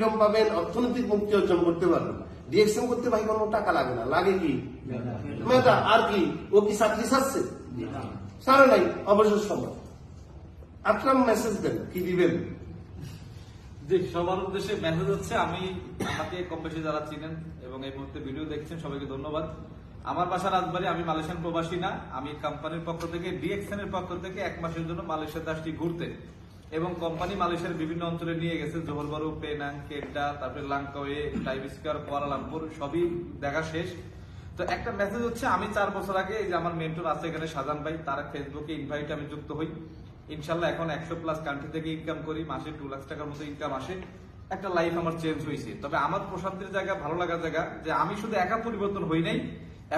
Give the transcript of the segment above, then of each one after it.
Freedom পাবেন অর্থনৈতিক মুক্তি অর্জন করতে পারবেন ডিএক্সএম করতে ভাই কোনো টাকা লাগে না। লাগে কি? মেধা। আর কি? ও কি চাকরি ছাড়ছে? সারা নাই। অবসর সময়। আপনার মেসেজ দেন, কি দিবেন? সবার উদ্দেশ্যে মেসেজ হচ্ছে, আমি আমাকে কম বেশি যারা চিনেন এবং এই মুহূর্তে ভিডিও দেখছেন, সবাইকে ধন্যবাদ। আমার বাসা রাজবাড়ি, আমি মালয়েশিয়ান প্রবাসী না। আমি কোম্পানির পক্ষ থেকে ডিএক্সএন এর পক্ষ থেকে এক মাসের জন্য মালয়েশিয়াতে আসছি ঘুরতে। এবং কোম্পানি মালয়েশিয়ার বিভিন্ন অঞ্চলে নিয়ে গেছে। জোহরবারু পেনাং কেডা তারপরে লাংকাওয়ে টাইবিস্কার কুয়ালালামপুর সবই দেখা শেষ। তো একটা মেসেজ হচ্ছে, আমি চার বছর আগে এই যে আমার মেন্টর আছে এখানে, সাজান ভাই, তার ফেসবুকে ইনভাইট আমি যুক্ত হই। ইনশাল্লাহ এখন একশো প্লাস কান্ট্রি থেকে ইনকাম করি, মাসে টু লাখ টাকার মতো ইনকাম আসে। একটা লাইফ আমার চেঞ্জ হয়েছে তবে আমার প্রশান্তির জায়গা, ভালো লাগার জায়গা, যে আমি শুধু একা পরিবর্তন হই নাই,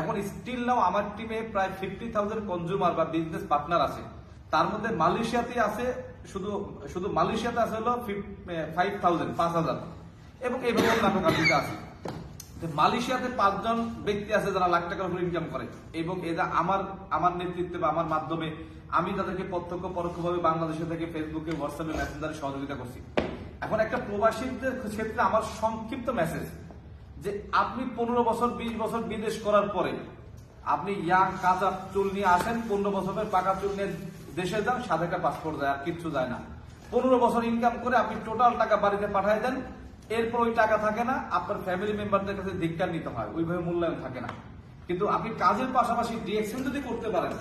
এখন স্টিল নাও আমার টিমে প্রায় ফিফটি থাউজেন্ড কনজিউমার বা বিজনেস পার্টনার আছে। তার মধ্যে মালয়েশিয়াতে আছে শুধু শুধু মালয়েশিয়াতে আছে হলো ফাইভ থাউজেন্ড পাঁচ হাজার। এবং এইভাবে অন্যান্য কান্ট্রিতে আছে। মালয়েশিয়াতে পাঁচজন ব্যক্তি আছে যারা লাখ টাকার উপর ইনকাম করে। এবং এরা আমার আমার নেতৃত্বে বা আমার মাধ্যমে আমি তাদেরকে প্রত্যক্ষ, পরোক্ষভাবে বাংলাদেশে থেকে ফেসবুকে হোয়াটসঅ্যাপে মেসেঞ্জারে সহযোগিতা করছি। এখন একটা প্রবাসীদের ক্ষেত্রে আমার সংক্ষিপ্ত মেসেজ যে আপনি পনেরো বছর, বিশ বছর বিদেশ করার পরে আপনি ইয়াং, কাঁচা চুল নিয়ে আসেন, পনেরো বছরের পাকা চুল নিয়ে দেশে যান, সাথে একটা পাসপোর্ট যায় আর কিচ্ছু যায় না। পনেরো বছর ইনকাম করে আপনি টোটাল টাকা বাড়িতে পাঠিয়ে দেন, এরপর ওই টাকা থাকে না, আপনার ফ্যামিলি মেম্বারদের কাছে ধিক্কার নিতে হয়, ওইভাবে মূল্যায়ন থাকে না। কিন্তু আপনি কাজের পাশাপাশি ডিএক্সএন যদি করতে পারেন,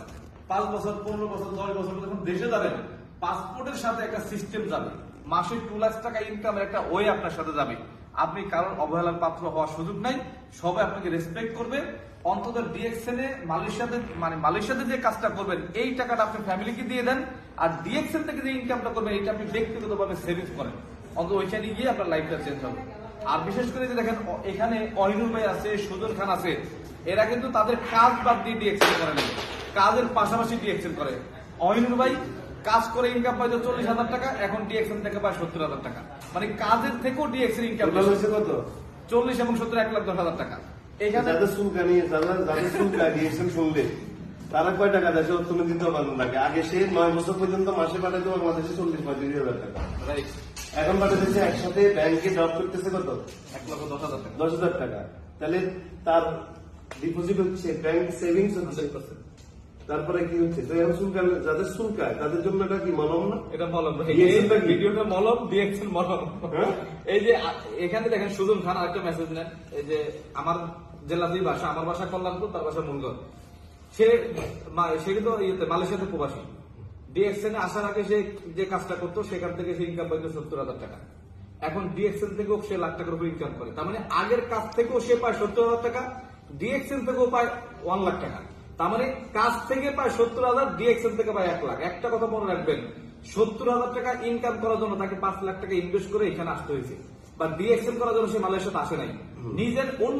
পাঁচ বছর, পনেরো বছর, দশ বছর যখন দেশে যাবেন পাসপোর্টের সাথে একটা সিস্টেম যাবে। মাসে টু লাখ টাকা ইনকামের একটা ওয়ে আপনার সাথে যাবে। আপনি কারোর অবহেলার পাত্র হওয়ার সুযোগ নাই, সবাই আপনাকে রেসপেক্ট করবে। অন্তত ডিএক্সএন মালয়েশিয়াতে মানে মালয়েশিয়াতে যে কাজটা করবেন, এই টাকাটা আপনি ফ্যামিলিকে দিয়ে দেন, আর ডিএক্সএন থেকে যে ইনকামটা করবেন, এইটা আপনি ব্যক্তিগতভাবে সেভিংস করেন। অন্তত ওইখানে গিয়ে আপনার লাইফটা চেঞ্জ হবে। আর বিশেষ করে যে দেখেন এখানে অহিনুর ভাই আছে সুজন খান আছে, এরা কিন্তু তাদের কাজ বাদ দিয়ে ডিএক্সএন করে না কাজের পাশাপাশি ডিএক্সএন করে। অহিনুর ভাই কাজ করে ইনকাম পাইতো চল্লিশ হাজার টাকা এখন ডিএক্সএন থেকে পায় সত্তর হাজার টাকা। মানে কাজের থেকেও ডিএক্সএন ইনকাম কত? চল্লিশ এবং সত্তর এক লাখ দশ হাজার টাকা। এখানে যাদের চুলকানি যাদের শুনলে তারা কয় টাকা অর্থনীতিতে ভালো লাগে আগে সে নয় বছর পর্যন্ত মাসে পাঠাতো বাংলাদেশে চল্লিশ পঁয়ত্রিশ হাজার টাকা। এখন পাঠাতেছে একসাথে ব্যাংকে ড্রপ করতেছে কত? এক লক্ষ দশ হাজার টাকা। দশ হাজার টাকা। তাহলে তার ডিপোজিট হচ্ছে ব্যাংক সেভিংস হচ্ছে 100%। তারপরে কি হচ্ছে? যাদের চুলকায় তাদের জন্য এটা কি মলম না? এটা মলম? ভিডিওটা মলম ডিএক্সএল মলম। হ্যাঁ? এই যে এখানে দেখেন সুজন খান আরেকটা মেসেজ নেন। এই যে আমার জেলাতেই বাসা আমার বাসা কল্যাণপুর তার বাসা মুলগড় সে সে কিন্তু ইয়েতে মালয়েশিয়াতে প্রবাসী। ডিএক্সএন আসার আগে সে যে কাজটা করতো সেখান থেকে সে ইনকাম পাইতো সত্তর হাজার টাকা। এখন ডিএক্সএন থেকেও সে লাখ টাকার উপর ইনকাম করে। তার মানে আগের কাজ থেকেও সে পায় সত্তর হাজার টাকা ডিএক্সএন থেকেও পায় ওয়ান লাখ টাকা। তার মানে কাজ থেকে পায় সত্তর হাজার ডিএক্সএন থেকে পায় এক লাখ। একটা কথা মনে রাখবেন সত্তর হাজার টাকা ইনকাম করার জন্য তাকে পাঁচ লাখ টাকা ইনভেস্ট করে এখানে আসতে হয়েছে। বা ডিএক্সএন করার জন্য সে মালয়েশিয়াতে আসে নাই। নিজের অন্য